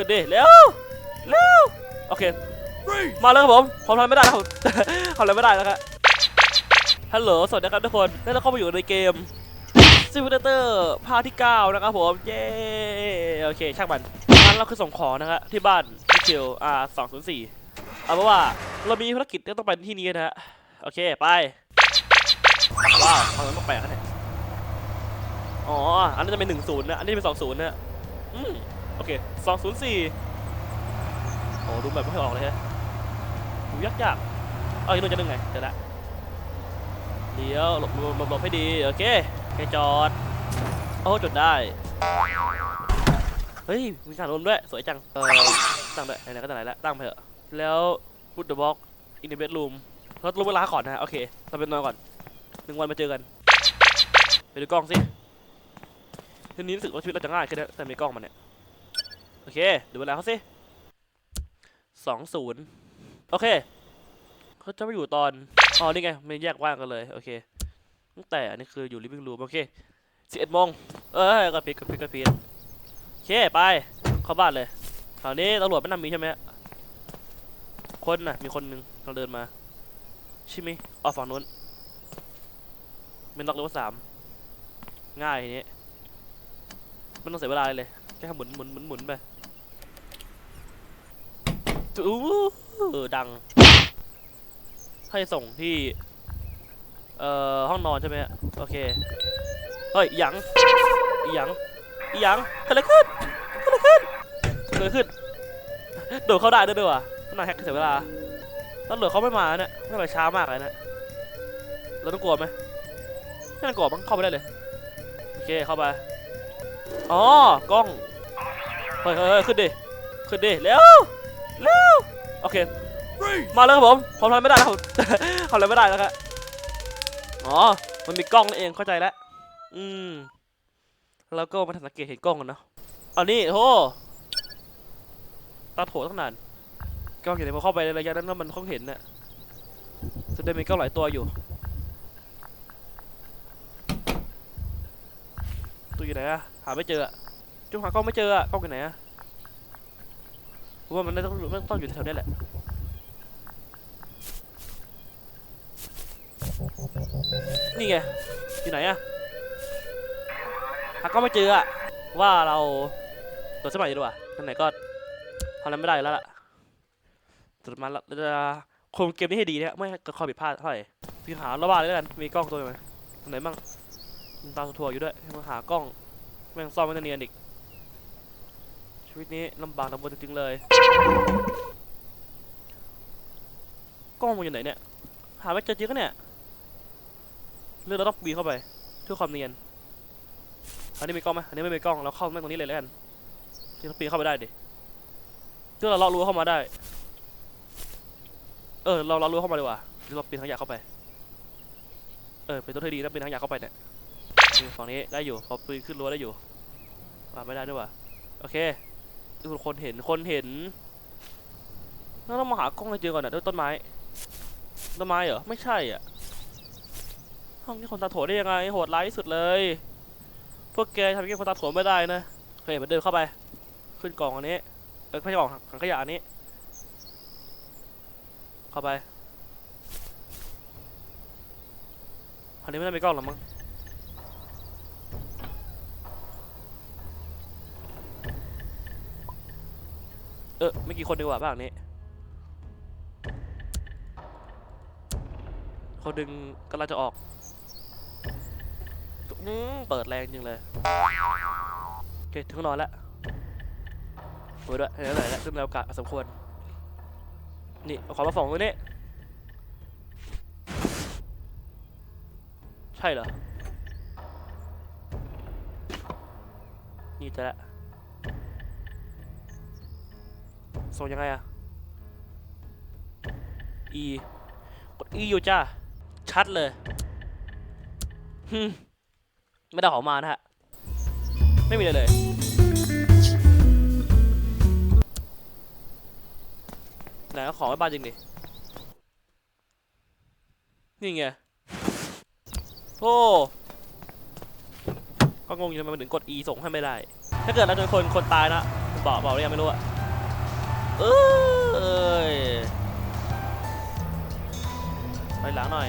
ขึ้นดิเร็วเร็วโอเค มาแล้วครับผมผมทำไม่ได้แล้วผมทำอะไรไม่ได้แล้วครับฮัลโหลสวัสดีครับทุกคนแล้วเราเข้ามาอยู่ในเกมซิมูเลเตอร์ภาคที่ 9 นะครับผม เย้โอเค ช่างมันงั้นเราคือส่งของนะครับที่บ้านมิเชลอ่า204เอาเป็นว่า เรามีภารกิจที่ต้องไปที่นี้นะฮะ โอเค ไป ว้าวทำไมต้องแปลกๆเนี่ยอ๋อ อันนั้จะเป็น10นย์นะ อันนี้เป็น20นะอืม โอเค204โอ้ดูแบบไม่ค่อยออกเลยฮะดูยากยากเอาอีกหน่จะนึงไงเดี๋ยวละเดี๋ยวหลบหลบหลบให้ดี โอเคแค่จอด โอ้จดได้ เฮ้ย มีการรวมด้วย สวยจัง เออตั้งด้วยไหนๆก็ตั้งไหนแล้วตั้งไปเถอะ แล้ว put the box in the bedroom เราลงเวลาก่อนนะ โอเคเราไปนอนก่อนหนึ่งวันมาเจอกัน ไปดูกล้องสิทีนี้รู้สึกว่าชีวิตเราจะง่ายขึ้นนะแต่มีกล้องมันเนี่ย โอเค ดูเวลาเขาสิสองศูนย์โอเคเขาจะไม่อยู่ตอน อ๋อ นี่ไง ไม่แยกว่างกันเลย โอเค ตั้งแต่อันนี้คืออยู่ living room โอเคสิบเอ็ดโมงเอ้ยกระพริบกระพริบกระพริบโอเค ไป เข้าบ้านเลยคราวนี้ตำรวจไม่นำมีใช่ไหมคนน่ะ มีคนหนึ่งเราเดินมาใช่ไหมออกฝั่งนู้นเป็นล็อกเลเวลสามง่ายทีนี้ไม่ต้องเสียเวลาเลยแค่หมุนหมุนหมุนหมุนไป อู้ดัง ให้ส่งที่ เอ่อ ห้องนอนใช่ไหมโอเค เฮ้ยหยังหยังหยังเกิดอะไรขึ้นเกิดอะไรขึ้นเกิดอะไรขึ้น โดดเข้าได้ด้วยด้วยวะน่าแฮกเสียเวลาตำรวจเขาไม่มาเนี่ยไม่มาช้ามากเลยนะเราต้องกลัวไหมไม่ต้องกลัวมั้งเข้าไปได้เลย โอเคเข้าไป อ๋อกล้อง เฮ้ยเฮ้ยเฮ้ยขึ้นดิ ขึ้นดิ เร็ว โอเค มาแล้วครับผมผมทำไม่ได้แล้วผมทำอะไรไม่ได้แล้วครับอ๋อ มันมีกล้องนั่นเองเข้าใจแล้ว อืม แล้วก็มาสังเกตเห็นกล้องกันเนาะเอานี่โหตาโถตั้งนานกล้องอยู่ไหนพอเข้าไปในระยะนั้นแล้วมันคงเห็นน่ะแสดงมีกล้องหลายตัวอยู่ตัวอยู่ไหนอะหาไม่เจออะจุ๊หากล้องไม่เจออะกล้องอยู่ไหนอะ ผมว่ามันต้องมันต้องอยู่แถวนี้แหละนี่ไงอยู่ไหนอะหากล้องไม่เจออะว่าเราตัวสมัยดีกว่าไหนก็ทำอะไรไม่ได้แล้วล่ะสุดมาเราจะคุมเกมนี้ให้ดีนะไม่ให้เกิดข้อผิดพลาดเท่าไหร่พี่หาระหว่างเลยแล้วกันมีกล้องตัวไหนตรงไหนบ้างตามทัวร์อยู่ด้วยมาหากล้องแม่งซ่อมไม่เนียนอีก ชีวิตนี้ลำบากลำบนจริงๆเลย กล้องมันอยู่ไหนเนี่ย หาไม่เจอจริงก็เนี่ยเรื่องเราต้องปีเข้าไปเพื่อความเนียน อันนี้มีกล้องไหมอันนี้ไม่มีกล้อง เราเข้าแม่งตรงนี้เลยแล้วกันที่เราปีนเข้าไปได้ดิเพื่อเราเลาะรั้วเข้ามาได้ เออ เราเรารั้วเข้ามาดีกว่าเราปีนทางยาเข้าไป เออ เป็นตัวที่ดีนะปีนทางยาเข้าไปเนี่ยฝั่งนี้ได้อยู่ พอปีนขึ้นรั้วได้อยู่อ่าไม่ได้ด้วยว่ะโอเค คนเห็นคนเห็นเราต้องมาหากล้องให้เจอก่อนนะด้วยต้นไม้ต้นไม้เหรอไม่ใช่อะห้องนี้คนตาโถได้ยังไงโหดร้ายที่สุดเลย พวกแกทำอย่างนี้คนตาโถไม่ได้นะเคยเห็นมันเดินเข้าไป ขึ้นกล่องอันนี้เออไม่ใช่กล่องถังขยะอันนี้ เข้าไปอันนี้ไม่ได้มีกล้องหรอมั้ง เออไม่กี่คนดีกว่าบ้างนี้คนดึงกำลังจะออกอืมเปิดแรงจริงเลยโอเคถึงนอนแล้วโอ้ยด้วยเห็นแล้วไหนแล้วซึ่งเราโอกาสมควรนี่เอาของมาส่งตรงนี้ใช่เหรอนี่เจะละ ส่งยังไงอะ E กด E อยู่จ้า ชัดเลยฮึไม่ได้ของมานะฮะ ไม่มีเลยเลย ไหนเอาของไว้บ้านจริงดิ นี่ไงโอ้ก็งงอยู่ทำไมมันถึงกด E ส่งให้ไม่ได้ ถ้าเกิดเราเจอคนคนตายนะบอกบอกหรือยังไม่รู้อะ เอ้ยไปหลังหน่อย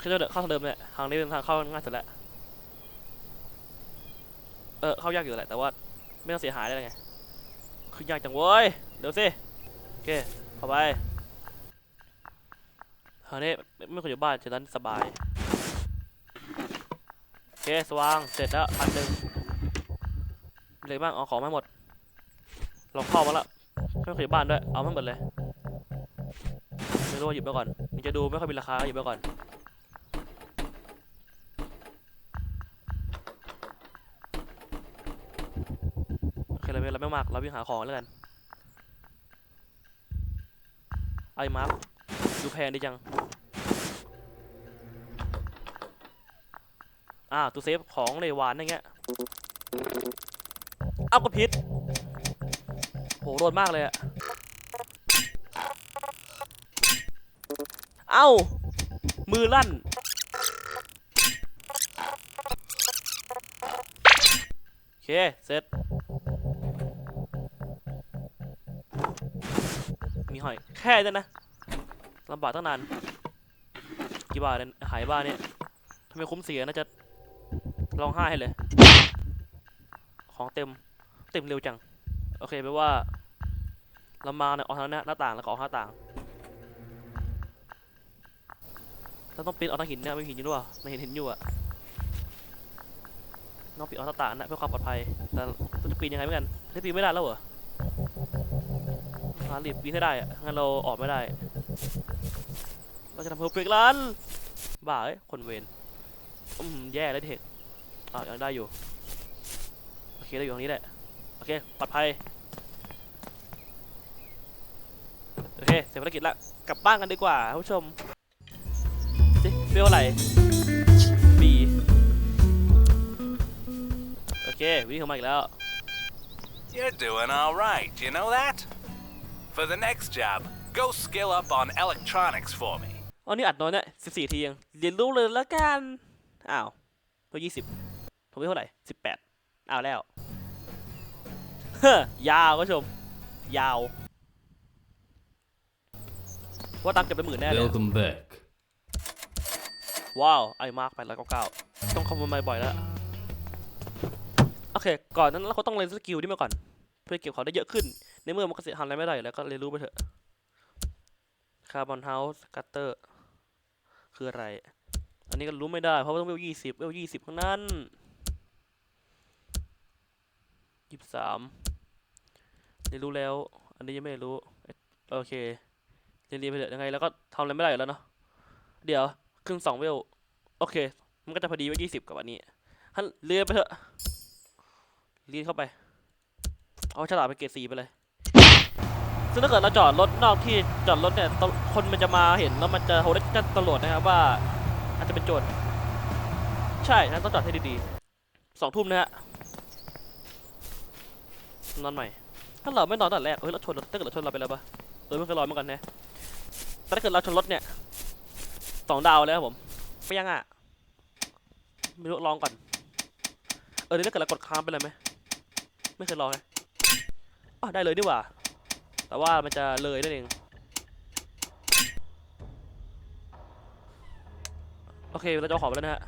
ขึ้นเดินเข้าทางเดิมเนี่ยทางนี้เป็นทางเข้าง่ายสุดแล้วเออเข้ายากอยู่แหละแต่ว่าไม่ต้องเสียหายได้ไงคือยากจังเว้ยเดี๋ยวสิโอเคเข้าไปทางนี้ไม่ควรอยู่บ้านฉะนั้นสบายโอเคสว่างเสร็จแล้วพันหนึ่งมีอะไรบ้างเอาของมาให้หมดลองเข้ามาละ ไม่คยบ้านด้วย เอามาหมดเลย ไม่รู้ว่าหยิบไปก่อนมันจะดูไม่ค่อยมีราคาหยิบไปก่อน โอเคเราไม่เราไม่มาก เราวิ่งหาของแล้วกัน ไอ้มาร์คดูแพงดีจังอ่าตู้เซฟของในหวานอย่างเงี้ย เอ้าก็พิษ หโดนมากเลยอะเอ้า มือลั่น โอเค เสร็จ มีหอย แค่นั้นนะลำบากตั้งนาน กี่บาทเนี่ยหายบ้านเนี่ยทำไมคุ้มเสียน่าจะร้องไห้เลย ของเต็ม เต็มเร็วจัง โอเคแปลว่า เรามาเนี่ยออกทางหน้าหน้าต่างแล้วก็ออกหน้าต่างเราต้องปีนออกทางหินเนี่ยไม่มีหินอยู่ด้วยไม่เห็นเหินอยู่อะน้องปีนออกหน้าต่างนะเพื่อความปลอดภัยแต่เราจะปีนยังไงเหมือนกันถ้าปีนไม่ได้แล้วเหรอหาลีบวิ่งให้ได้อะงั้นเราออกไม่ได้ เราจะทำเพอร์เฟกต์ลันบ้าเอ้ยคนเวนอืมแย่แล้วเด็กอ่ายังได้อยู่โอเคได้อยู่ตรงนี้แหละโอเคปลอดภัย โอเค เสร็จภารกิจละ กลับบ้านกันดีกว่าท่านผู้ชมสิเฟลอะไรบีโอเค วิ่งเข้ามาอีกแล้ว You're doing all right, you know that? For the next job, go skill up on electronics for me. อันนี้อัดน้อยเนี่ยสิบสี่ทีเองเรียนรู้เลยแล้วกัน อ้าวตัวยี่สิบผมไม่เท่าไหร่สิบแปดเอาแล้ว เฮ้อยาวคุณผู้ชม ยาว ว่าตังค์เก็บไปหมื่นแน่เลย Welcome back. ว้าว ไอ้มาร์คแปดร้อยเก้าเก้าต้องคอมโบบ่อยแล้ว โอเค ก่อนนั้นเราก็ต้องเรียนสกิลนี่มาก่อน เพื่อเก็บของได้เยอะขึ้น ในเมื่อมันก็เสียทำอะไรไม่ได้อยู่แล้วก็เรียนรู้ไปเถอะคาร์บอนเฮาส์กัตเตอร์คืออะไร อันนี้ก็รู้ไม่ได้ เพราะว่าต้องเวลยี่สิบเวลยี่สิบข้างนั้นยี่สิบสามเรียนรู้แล้ว อันนี้ยังไม่รู้ โอเค เรียนเรียนไปเถอะยังไงแล้วก็ทำอะไรไม่ได้อยู่แล้วเนาะเดี๋ยวขึ้นสองเวลโอเค มันก็จะพอดีไว่ายี่สิบกับอันนี้ฮันเรียนไปเถอะเรียนเข้าไป เอาฉลาดไปเกรดสีไปเลยซึ่งถ้าเกิดเราจอดรถนอกที่จอดรถเนี่ยคนมันจะมาเห็นแล้วมันจะโทรได้แจ้งตำรวจนะครับว่า อาจจะเป็นโจรใช่นั้นต้องจอดให้ดีๆสองทุ่มนะฮะนอนใหม่ถ้าเราไม่นอนตั้งแต่แรกเฮ้ยเราชนถถ้าเกิดเราชนเราไปแล้วปะ เออไม่เคยลอยเหมือนกันนะแต่ถ้าเกิดเราชนรถเนี่ยสองดาวเลยครับผมไม่ยังอะไม่รู้ลองก่อน เออนี่ถ้าเกิดเรากดค้างไปเลยไหมไม่เคยลองไงอ๋อได้เลยดีกว่า แต่ว่ามันจะเลยนั่นเองโอเคเราจะเอของไปแล้วนะฮะ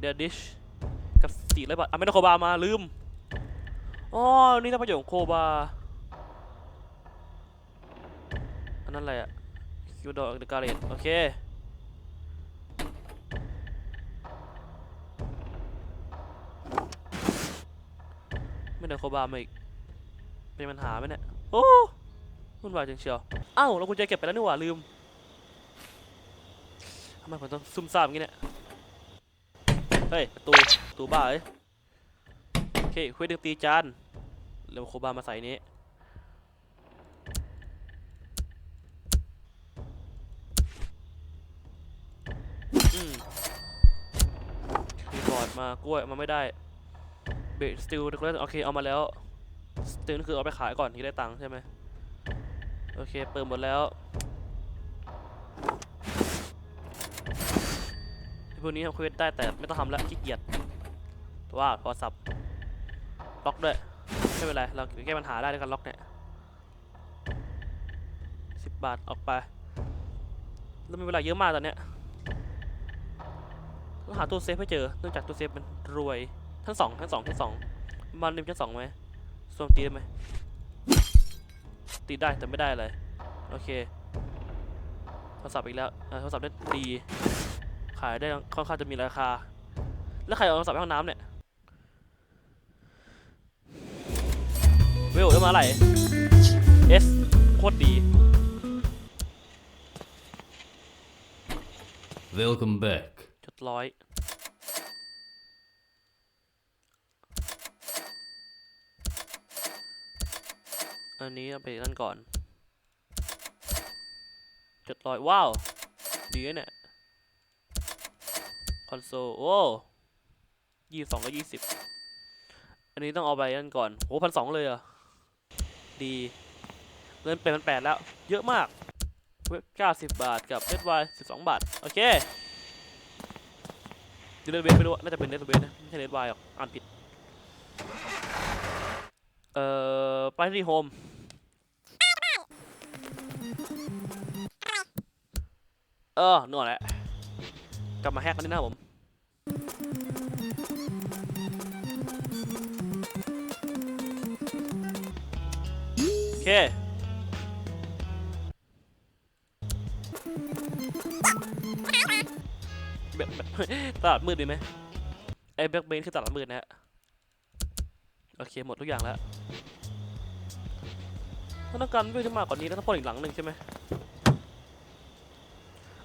เดดดิชกับสี่ร้อยบาทอะไม่ได้โคบามาลืมอ๋อนี่ถ้าประโยชน์ของโคบา อั นนั้นอะไรอะคิวดอกเดการ์เโอเคไม่ได้โคบามาอีกเป็นปัญหาไหมเนี่ยโอ้วุ่นวายจังเชียวเอ้าเรากุญแจเก็บไปแล้วนี่หว่าลืมทำไมผมต้องซุ่มซ่ามอย่างงี้เนี่ยเฮ้ยประตูประตูบ้าเอ้ยโอเคคุยดึงตีจานเร็วโคบามาใส่นี้ อืมคีย์บอร์ด มากล้วยมาไม่ได้เบรสติลเดคอเรโอเคเอามาแล้วสติลนี่คือเอาไปขายก่อนที่ได้ตังค์ใช่ไหมโอเคเปิดหมดแล้วพวกนี้ทำเควสได้แต่ไม่ต้องทำแล้วขี้เกียจว่าโทรศัพท์ล็อกด้วยไม่เป็นไรเราแก้ปัญหาได้ด้วยการล็อกเนี่ยสิบบาทออกไปแล้วมีเวลาเยอะมากตอนเนี้ย ต้องหาตู้เซฟให้เจอเนื่องจากตู้เซฟมันรวยทั้งสองทั้งสองทั้งสองมันริมชั้นสองไหมสวมตีได้ไหมตีได้แต่ไม่ได้เลยโอเคโทรศัพท์อีกแล้วโทรศัพท์ได้ดีขายได้ค่อนข้างจะมีราคา แล้วใครเอาโทรศัพท์ห้องน้ำเนี่ยเวลได้มาอะไหรเอสโคตรดี Welcome back. ร้อยอันนี้เอาไปนั่นก่อนจุดร้อยว้าว ดีเนี่ย คอนโซล โอ้ยี่สองกับยี่สิบอันนี้ต้องเอาไปนั่นก่อนโอ้พันสองเลยอะ ดี เงินเป็นพันแปดแล้ว เยอะมาก เว็บเก้าสิบบาทกับเน็ตวายสิบสองบาท โอเค เลดเวทไม่รู้อะน่าจะเป็นเลดเวทนะไม่ใช่เลดวายหรอกอ่านผิด เอ่อไปที่โฮมเออนู่นแหละกลับมาแฮกกันนี่นะผมโอเค แบบแบบตลาดมืดดีไหมไอ้แบ็คเบนคือตลาดมืดนะฮะโอเคหมดทุกอย่างแล้วถ้าต้องการวิวที่มากกว่านี้แล้วต้องพ่นอีกหลังหนึ่งใช่ไหม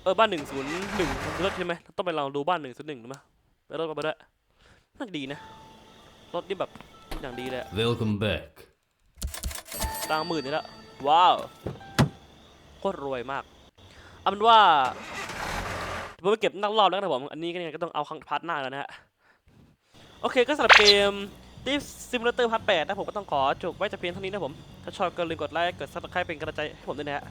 เออบ้านหนึ่งศูนย์หนึ่งรถใช่ไหมต้องไปลองดูบ้านหนึ่งศูนย์หนึ่งดูมั้ยแล้วรถมาด้วยน่าจะดีนะรถนี่แบบอย่างดีเลยอะ Welcome back. ตังค์หมื่นนี่ละว้าวโคตรรวยมากเอาเป็นว่า ผมไปเก็บนักรอบแล้วนะครับผม อันนี้ก็ยังไงก็ต้องเอาครั้งพาร์ทหน้าแล้วนะฮะ โอเคก็สำหรับเกมดิฟซิมูเลเตอร์พาร์ท8นะผมก็ต้องขอจบไว้แต่เพียงเท่านี้นะผม ถ้าชอบก็อย่าลืมกดไลค์ กดซับสไครป์เป็นกำลังใจให้ผมด้วยนะฮะ